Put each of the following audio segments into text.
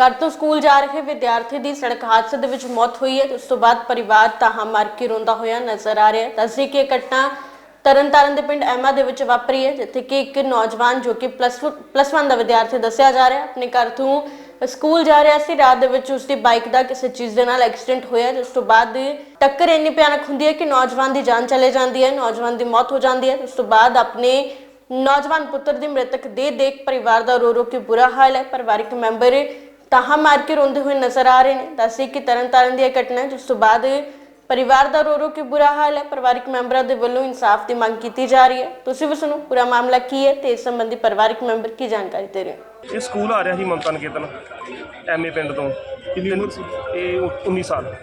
ਘਰ ਤੋਂ ਸਕੂਲ ਜਾ ਰਹੇ ਵਿਦਿਆਰਥੀ ਦੀ ਸੜਕ ਹਾਦਸੇ ਦੇ ਵਿੱਚ ਮੌਤ ਹੋਈ ਹੈ ਤੇ ਉਸ ਤੋਂ ਬਾਅਦ ਪਰਿਵਾਰ ਤਾਹਾਂ ਮਾਰ ਕੇ ਰੋਂਦਾ ਹੋਇਆ ਨਜ਼ਰ ਆ ਰਿਹਾ ਹੈ। ਦੱਸੀ ਕਿ ਇਹ ਘਟਨਾ ਤਰਨਤਾਰਨ ਦੇ ਪਿੰਡ ਐਮਾ ਦੇ ਵਿੱਚ ਵਾਪਰੀ ਹੈ, ਜਿੱਥੇ ਕਿ ਇੱਕ ਨੌਜਵਾਨ ਜੋ ਕਿ ਪਲੱਸ ਪਲੱਸ 1 ਦਾ ਵਿਦਿਆਰਥੀ ਦੱਸਿਆ ਜਾ ਰਿਹਾ ਹੈ। ਆਪਣੇ ਘਰ ਤੋਂ ਸਕੂਲ ਜਾ ਰਿਹਾ ਸੀ ਰਾਤ ਦੇ ਵਿੱਚ ਉਸ ਦੀ ਬਾਈਕ ਦਾ ਕਿਸੇ ਚੀਜ਼ ਦੇ ਨਾਲ ਐਕਸੀਡੈਂਟ ਹੋਇਆ। ਜਿਸ ਤੋਂ ਬਾਅਦ ਟੱਕਰ ਇੰਨੀ ਭਿਆਨਕ ਹੁੰਦੀ ਹੈ ਕਿ ਨੌਜਵਾਨ ਦੀ ਜਾਨ ਚਲੇ ਜਾਂਦੀ ਹੈ ਨੌਜਵਾਨ ਦੀ ਮੌਤ ਹੋ ਜਾਂਦੀ ਹੈ। ਉਸ ਤੋਂ ਬਾਅਦ ਆਪਣੇ ਨੌਜਵਾਨ ਪੁੱਤਰ ਦੀ ਮ੍ਰਿਤਕ ਦੇ ਦੇਖ ਪਰਿਵਾਰ ਦਾ ਰੋ ਰੋ ਕੇ ਬੁਰਾ ਹਾਲ ਹੈ। ਪਰਿਵਾਰਕ ਮੈਂਬਰ ਤਾਹਾਂ ਮਾਰ ਕੇ ਰੋਂਦੇ ਹੋਏ ਨਜ਼ਰ ਆ ਰਹੇ ਨੇ। ਦੱਸੇ ਕਿ ਤਰਨਤਾਰਨ ਦੀ ਇਹ ਘਟਨਾ ਹੈ, ਜਿਸ ਤੋਂ ਬਾਅਦ ਪਰਿਵਾਰ ਦਾ ਰੋ ਰੋ ਕੇ ਬੁਰਾ ਹਾਲ ਹੈ ਪਰਿਵਾਰਕ ਮੈਂਬਰਾਂ ਦੇ ਵੱਲੋਂ ਇਨਸਾਫ ਦੀ ਮੰਗ ਕੀਤੀ ਜਾ ਰਹੀ ਹੈ। ਤੁਸੀਂ ਵੀ ਸੁਣੋ ਪੂਰਾ ਮਾਮਲਾ ਕੀ ਹੈ ਤੇ ਇਸ ਸੰਬੰਧੀ ਪਰਿਵਾਰਕ ਮੈਂਬਰ ਕੀ ਜਾਣਕਾਰੀ ਦੇ ਰਹੇ ਇਹ ਸਕੂਲ ਆ ਰਿਹਾ ਸੀ ਮਮਤਾ ਨਿਕੇਤਨ ਐਮਏ ਪਿੰਡ ਤੋਂ। ਕਿੰਨੀ ਉਮਰ ਸੀ? ਇਹ ਉ- 19 ਸਾਲ।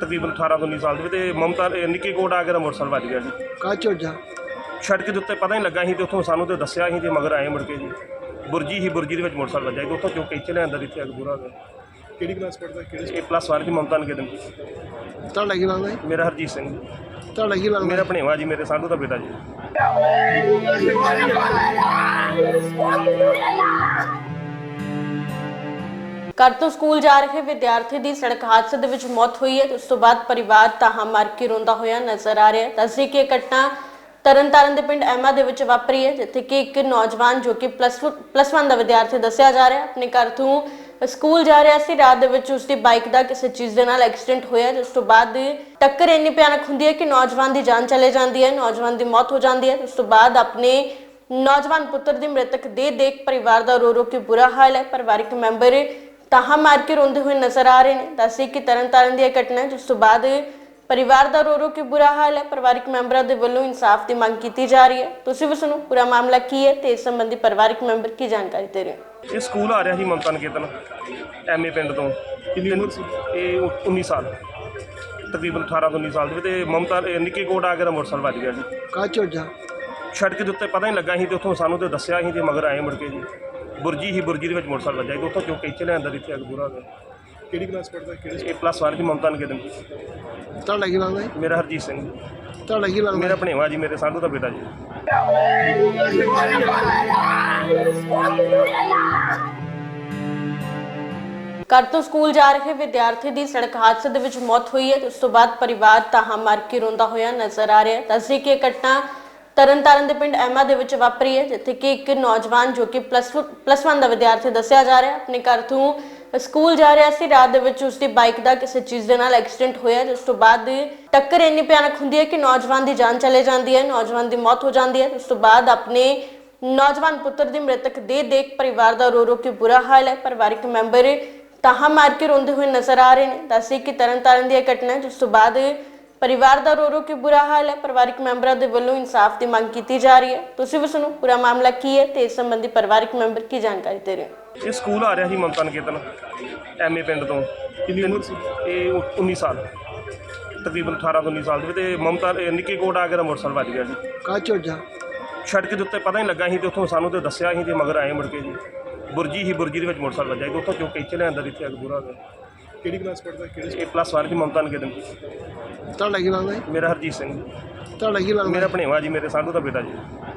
ਤਕਰੀਬਨ 18 ਤੋਂ 19 ਸਾਲ ਦੇ ਵਿੱਚ ਤੇ ਮਮਤਾ ਇਹ ਨਿੱਕੀ ਕੋਟ ਆ ਕੇ ਦਾ ਮੋਟਰਸਾਈਕਲ ਵੱਜ ਗਿਆ ਜੀ ਕਾਹ ਚੋਜਾ ਸੜਕ ਦੇ ਉੱਤੇ ਪਤਾ ਨਹੀਂ ਲੱਗਾ ਸੀ ਤੇ ਉੱਥੋਂ ਸਾਨੂੰ ਤੇ ਦੱਸਿਆ ਸੀ ਤੇ ਮਗਰ ਆਏ ਮੁੜ ਕੇ ਜੀ। ਬੁਰਜੀ ਹੀ ਬੁਰਜੀ ਦੇ ਵਿੱਚ ਮੋਟਰਸਾਈਕਲ ਵੱਜਿਆ ਜੀ ਉੱਥੋਂ ਚੁੱਕ ਕੇ ਇੱਥੇ ਲਿਆਂਦਾ ਇੱਥੇ ਅੱਗ ਬੁਰਾ ਹੋ। ਗਿਆ ਕਿਹੜੀ ਕਲਾਸ ਪੜਦਾ ਕਿਹੜੇ ਇਹ ਪਲੱਸ 1 ਦੀ ਮਮਤਾ ਨਿਕੇਤਨ। ਤੁਹਾਡਾ ਕੀ ਲੱਗਦਾ ਜੀ? ਮੇਰਾ ਹਰਜੀਤ ਸਿੰਘ। ਤੁਹਾਡਾ ਕੀ ਲੱਗਦਾ ਮੇਰਾ ਭਣੇਵਾ ਜੀ ਮੇਰੇ ਸਾਡੂ ਦਾ ਬੇਟਾ ਜੀ। ਘਰ ਤੋਂ ਸਕੂਲ ਜਾ ਰਹੇ ਵਿਦਿਆਰਥੀ ਦੀ ਸੜਕ ਹਾਦਸੇ ਦੇ ਵਿੱਚ ਮੌਤ ਹੋਈ ਹੈ ਉਸ ਤੋਂ ਬਾਅਦ ਪਰਿਵਾਰ ਤਾਹਾਂ ਮਾਰ ਕੇ ਰੋਂਦਾ ਹੋਇਆ ਨਜ਼ਰ ਆ ਰਿਹਾ ਹੈ। ਦੱਸੀ ਕਿ ਇਹ ਘਟਨਾ ਤਰਨਤਾਰਨ ਦੇ ਪਿੰਡ ਐਮਾ ਦੇ ਵਿੱਚ ਵਾਪਰੀ ਹੈ ਜਿੱਥੇ ਕਿ ਇੱਕ ਨੌਜਵਾਨ ਜੋ ਕਿ ਪਲੱਸ ਪਲੱਸ 1 ਦਾ ਵਿਦਿਆਰਥੀ ਦੱਸਿਆ ਜਾ ਰਿਹਾ ਹੈ। ਆਪਣੇ ਘਰ ਤੋਂ ਸਕੂਲ ਜਾ ਰਿਹਾ ਸੀ ਰਾਤ ਦੇ ਵਿੱਚ ਉਸ ਦੀ ਬਾਈਕ ਦਾ ਕਿਸੇ ਚੀਜ਼ ਦੇ ਨਾਲ ਐਕਸੀਡੈਂਟ ਹੋਇਆ। ਜਿਸ ਤੋਂ ਬਾਅਦ ਟੱਕਰ ਇੰਨੀ ਭਿਆਨਕ ਹੁੰਦੀ ਹੈ ਕਿ ਨੌਜਵਾਨ ਦੀ ਜਾਨ ਚਲੇ ਜਾਂਦੀ ਹੈ ਨੌਜਵਾਨ ਦੀ ਮੌਤ ਹੋ ਜਾਂਦੀ ਹੈ। ਉਸ ਤੋਂ ਬਾਅਦ ਆਪਣੇ ਨੌਜਵਾਨ ਪੁੱਤਰ ਦੀ ਮ੍ਰਿਤਕ ਦੇ ਦੇਖ ਪਰਿਵਾਰ ਦਾ ਰੋ ਰੋ ਕੇ ਬੁਰਾ ਹਾਲ ਹੈ। ਪਰਿਵਾਰਿਕ ਮੈਂਬਰ ਤਾਹਾਂ ਮਾਰ ਕੇ ਰੋਂਦੇ ਹੋਏ ਨਜ਼ਰ ਆ ਰਹੇ ਨੇ। ਦੱਸੇ ਕਿ ਤਰਨਤਾਰਨ ਦੀ ਇਹ ਘਟਨਾ ਹੈ, ਜਿਸ ਤੋਂ ਬਾਅਦ ਪਰਿਵਾਰ ਦਾ ਰੋ ਰੋ ਕੇ ਬੁਰਾ ਹਾਲ ਹੈ ਪਰਿਵਾਰਕ ਮੈਂਬਰਾਂ ਦੇ ਵੱਲੋਂ ਇਨਸਾਫ ਦੀ ਮੰਗ ਕੀਤੀ ਜਾ ਰਹੀ ਹੈ। ਤੁਸੀਂ ਵੀ ਸੁਣੋ ਪੂਰਾ ਮਾਮਲਾ ਕੀ ਹੈ ਤੇ ਇਸ ਸੰਬੰਧੀ ਪਰਿਵਾਰਕ ਮੈਂਬਰ ਕੀ ਜਾਣਕਾਰੀ ਦੇ ਰਹੇ ਇਹ ਸਕੂਲ ਆ ਰਿਹਾ ਸੀ ਮਮਤਾ ਨਿਕੇਤਨ ਐਮਏ ਪਿੰਡ ਤੋਂ। ਕਿੰਨੀ ਉਮਰ ਸੀ? ਇਹ ਉ- 19 ਸਾਲ। ਤਕਰੀਬਨ 18 ਤੋਂ 19 ਸਾਲ ਦੇ ਵਿੱਚ ਤੇ ਮਮਤਾ ਇਹ ਨਿੱਕੀ ਕੋਟ ਆ ਕੇ ਦਾ ਮੋਟਰਸਾਈਕਲ ਵੱਜ ਗਿਆ ਜੀ। ਕਾਹ ਚੋਜਾ ਸੜਕ ਦੇ ਉੱਤੇ ਪਤਾ ਨਹੀਂ ਲੱਗਾ ਸੀ ਤੇ ਉੱਥੋਂ ਸਾਨੂੰ ਤੇ ਦੱਸਿਆ ਸੀ ਤੇ ਮਗਰ ਆਏ ਮੁੜ ਕੇ ਜੀ। ਬੁਰਜੀ ਹੀ ਬੁਰਜੀ ਦੇ ਵਿੱਚ ਮੋਟਰਸਾਈਕਲ ਵੱਜਿਆ ਜੀ ਉੱਥੋਂ ਚੁੱਕ ਕੇ ਇੱਥੇ ਲਿਆਂਦਾ ਇੱਥੇ ਅੱਗ ਬੁਰਾ ਹੋ ਗਿਆ ਕਿਹੜੀ ਕਲਾਸ ਪੜਦਾ ਕਿਹੜੇ ਇਹ ਪਲੱਸ 1 ਦੀ ਮਮਤਾ ਨਿਕੇਤਨ। ਤੁਹਾਡਾ ਕੀ ਲੱਗਦਾ ਜੀ? ਮੇਰਾ ਹਰਜੀਤ ਸਿੰਘ। ਤੁਹਾਡਾ ਕੀ ਲੱਗਦਾ ਮੇਰਾ ਭਣੇਵਾ ਜੀ ਮੇਰੇ ਸਾਡੂ ਦਾ ਬੇਟਾ ਜੀ। ਘਰ ਤੋਂ ਸਕੂਲ ਜਾ ਰਹੇ ਵਿਦਿਆਰਥੀ ਦੀ ਸੜਕ ਹਾਦਸੇ ਦੇ ਵਿੱਚ ਮੌਤ ਹੋਈ ਹੈ ਤੇ ਉਸ ਤੋਂ ਬਾਅਦ ਪਰਿਵਾਰ ਤਾਹਾਂ ਮਾਰ ਕੇ ਰੋਂਦਾ ਹੋਇਆ ਨਜ਼ਰ ਆ ਰਿਹਾ ਹੈ। ਦੱਸੀ ਕਿ ਇਹ ਘਟਨਾ ਤਰਨਤਾਰਨ ਦੇ ਪਿੰਡ ਐਮਾ ਦੇ ਵਿੱਚ ਵਾਪਰੀ ਹੈ ਜਿੱਥੇ ਕਿ ਇੱਕ ਨੌਜਵਾਨ ਜੋ ਕਿ ਪਲੱਸ ਪਲੱਸ 1 ਦਾ ਵਿਦਿਆਰਥੀ ਦੱਸਿਆ ਜਾ ਰਿਹਾ ਹੈ। ਆਪਣੇ ਘਰ ਤੋਂ ਸਕੂਲ ਜਾ ਰਿਹਾ ਸੀ ਰਾਤ ਦੇ ਵਿੱਚ ਉਸ ਦੀ ਬਾਈਕ ਦਾ ਕਿਸੇ ਚੀਜ਼ ਦੇ ਨਾਲ ਐਕਸੀਡੈਂਟ ਹੋਇਆ। ਜਿਸ ਤੋਂ ਬਾਅਦ ਟੱਕਰ ਇੰਨੀ ਭਿਆਨਕ ਹੁੰਦੀ ਹੈ ਕਿ ਨੌਜਵਾਨ ਦੀ ਜਾਨ ਚਲੇ ਜਾਂਦੀ ਹੈ ਨੌਜਵਾਨ ਦੀ ਮੌਤ ਹੋ ਜਾਂਦੀ ਹੈ। ਉਸ ਤੋਂ ਬਾਅਦ ਆਪਣੇ ਨੌਜਵਾਨ ਪੁੱਤਰ ਦੀ ਮ੍ਰਿਤਕ ਦੇਹ ਦੇਖ ਪਰਿਵਾਰ ਦਾ ਰੋ ਰੋ ਕੇ ਬੁਰਾ ਹਾਲ ਹੈ। ਪਰਿਵਾਰਕ ਮੈਂਬਰ ਤਾਹਾਂ ਮਾਰ ਕੇ ਰੋਂਦੇ ਹੋਏ ਨਜ਼ਰ ਆ ਰਹੇ ਨੇ। ਦੱਸੇ ਕਿ ਤਰਨਤਾਰਨ ਦੀ ਇਹ ਘਟਨਾ ਹੈ, ਜਿਸ ਤੋਂ ਬਾਅਦ ਪਰਿਵਾਰ ਦਾ ਰੋ ਰੋ ਕੇ ਬੁਰਾ ਹਾਲ ਹੈ ਪਰਿਵਾਰਕ ਮੈਂਬਰਾਂ ਦੇ ਵੱਲੋਂ ਇਨਸਾਫ ਦੀ ਮੰਗ ਕੀਤੀ ਜਾ ਰਹੀ ਹੈ। ਤੁਸੀਂ ਵੀ ਸੁਣੋ ਪੂਰਾ ਮਾਮਲਾ ਕੀ ਹੈ ਤੇ ਇਸ ਸੰਬੰਧੀ ਪਰਿਵਾਰਕ ਮੈਂਬਰ ਕੀ ਜਾਣਕਾਰੀ ਦੇ ਰਹੇ ਇਹ ਸਕੂਲ ਆ ਰਿਹਾ ਸੀ ਮਮਤਾ ਨਿਕੇਤਨ ਐਮਏ ਪਿੰਡ ਤੋਂ। ਕਿੰਨੀ ਉਮਰ ਸੀ? ਇਹ ਉ- 19 ਸਾਲ। ਤਕਰੀਬਨ 18 ਤੋਂ 19 ਸਾਲ ਦੇ ਵਿੱਚ ਤੇ ਮਮਤਾ ਇਹ ਨਿੱਕੀ ਕੋਟ ਆ ਕੇ ਦਾ ਮੋਟਰਸਾਈਕਲ ਵੱਜ ਗਿਆ ਜੀ। ਕਾਹ ਚੋਜਾ ਸੜਕ ਦੇ ਉੱਤੇ ਪਤਾ ਨਹੀਂ ਲੱਗਾ ਸੀ ਤੇ ਉੱਥੋਂ ਸਾਨੂੰ ਤੇ ਦੱਸਿਆ ਸੀ ਤੇ ਮਗਰ ਆਏ ਮੁੜ ਕੇ ਜੀ। ਬੁਰਜੀ ਹੀ ਬੁਰਜੀ ਦੇ ਵਿੱਚ ਮੋਟਰਸਾਈਕਲ ਵੱਜਿਆ ਜੀ ਉੱਥੋਂ ਚੁੱਕ ਕੇ ਇੱਥੇ ਲਿਆਂਦਾ ਇੱਥੇ ਅੱਗ ਬੁਰਾ ਹੋ। ਗਿਆ ਕਿਹੜੀ ਕਲਾਸ ਪੜਦਾ ਕਿਹੜੇ ਇਹ ਪਲੱਸ 1 ਦੀ ਮਮਤਾ ਨਿਕੇਤਨ ਤੁਹਾਡਾ ਕੀ ਲੱਗਦਾ ਜੀ? ਮੇਰਾ ਹਰਜੀਤ ਸਿੰਘ ਜੀ। ਤੁਹਾਡਾ ਕੀ ਲੱਗਦਾ ਮੇਰਾ ਭਣੇਵਾ ਜੀ ਮੇਰੇ ਸਾਡੂ ਦਾ ਬੇਟਾ ਜੀ